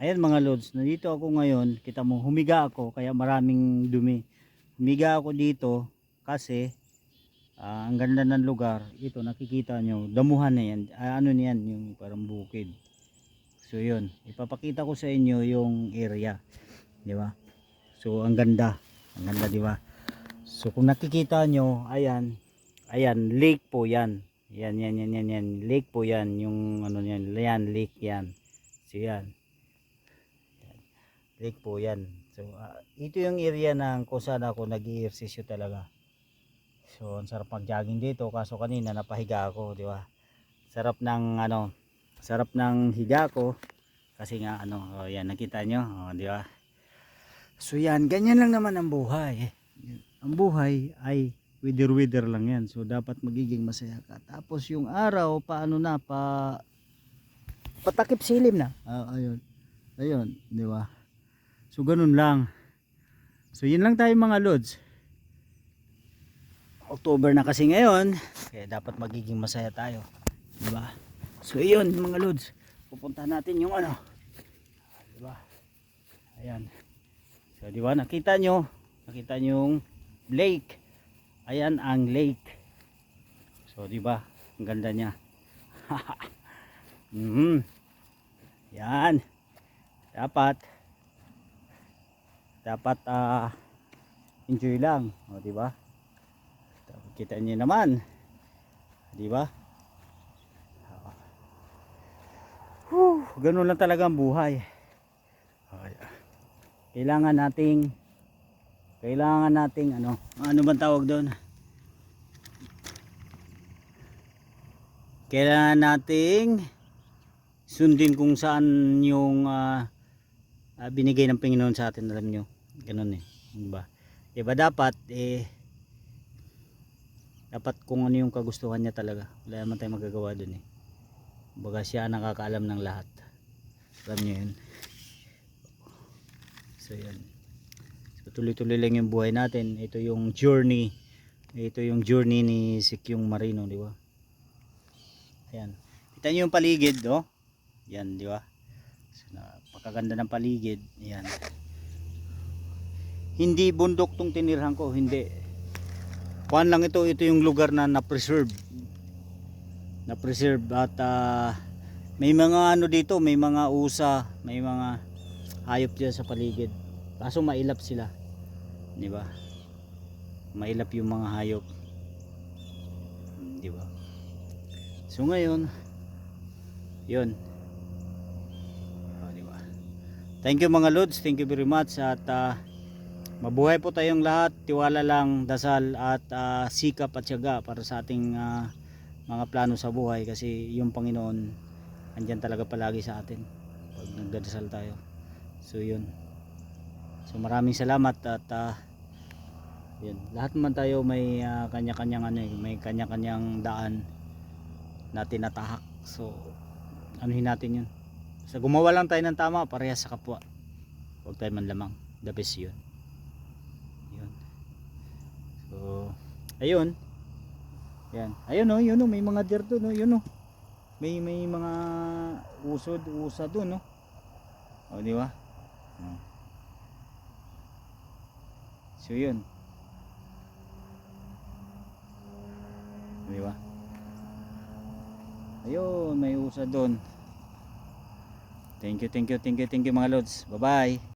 Ayan mga lods, nandito ako ngayon, kita mo humiga ako kaya maraming dumi. Humiga ako dito kasi ah, ang ganda ng lugar. Ito nakikita nyo, damuhan na yan. Ah, ano niyan, yung parang bukid. So yun, ipapakita ko sa inyo yung area. Di ba? So ang ganda. Ang ganda di ba? So kung nakikita nyo, ayan, ayan, lake po yan. Yan, yan, yan, yan, yan. Lake po yan. Yung ano yan, yan, lake yan. So yan. Lake po yan. So ah, ito yung area ng kung saan ako nag-i-exercise talaga. So ang sarap mag-jogging dito kaso kanina napahiga ako, di ba? Sarap ng ano, sarap ng higa ko kasi nga ano, oh, yan nakita nyo, oh, di ba? So yan, ganyan lang naman ang buhay. Ang buhay ay wither-wither lang yan. So dapat magiging masaya ka. Tapos yung araw, paano na, pa patakip silim na. Ah, ayun. Ayun, di ba? So ganun lang. So yun lang tayo mga lods. October na kasi ngayon, kaya dapat magiging masaya tayo. Di ba? So yun mga lods, pupunta natin yung ano. Di ba? Ayan. So di ba nakita nyo, nakita nyo yung lake. Ayan ang lake. So di ba? Ang ganda niya. mhm. Yan. Dapat dapat ah enjoy lang, o di ba? Kita niyo naman. Di ba? Whew, ganun lang talaga ang buhay. Ay. Kailangan nating kailangan nating ano, ano bang tawag doon? Kailangan nating sundin kung saan yung ah, ah, binigay ng Panginoon sa atin, alam nyo. Ganun eh. Diba? Diba dapat eh dapat kung ano yung kagustuhan niya talaga. Wala naman tayong magagawa dun eh. Baga siya nakakaalam ng lahat. Alam nyo yun. So yan. So tuloy-tuloy lang yung buhay natin. Ito yung journey. Ito yung journey ni Sikyong Marino, di ba? Ayan. Kita nyo yung paligid, oh. Yan, di ba? So, napakaganda ng paligid. Yan. Hindi bundok tong tinirhan ko, hindi. Kuan lang ito, ito yung lugar na na-preserve. Na-preserve at ah, may mga ano dito, may mga usa, may mga hayop dyan sa paligid. Kaso mailap sila. Di ba? Mailap yung mga hayop. Di ba? So ngayon, yun. Thank you mga Lods, thank you very much at ah, mabuhay po tayong lahat, tiwala lang, dasal at ah, sikap at syaga para sa ating ah, mga plano sa buhay kasi yung Panginoon andyan talaga palagi sa atin pag nagdadasal tayo. So yun. So maraming salamat at ah, yun. Lahat man tayo may ah, kanya-kanyang ano eh, may kanya-kanyang daan na tinatahak. So anuhin natin yun. Sa gumawa lang tayo ng tama parehas sa kapwa. Huwag tayo manlamang. The best yun. Yun. So ayun. Yan. Ayun oh, yun oh, may mga deer doon oh, yun oh. May may mga usod, usa doon oh. Oh, di ba? So yun. Di ba? Ayun, may usa doon. Thank you, thank you, thank you, thank you mga lods. Bye-bye.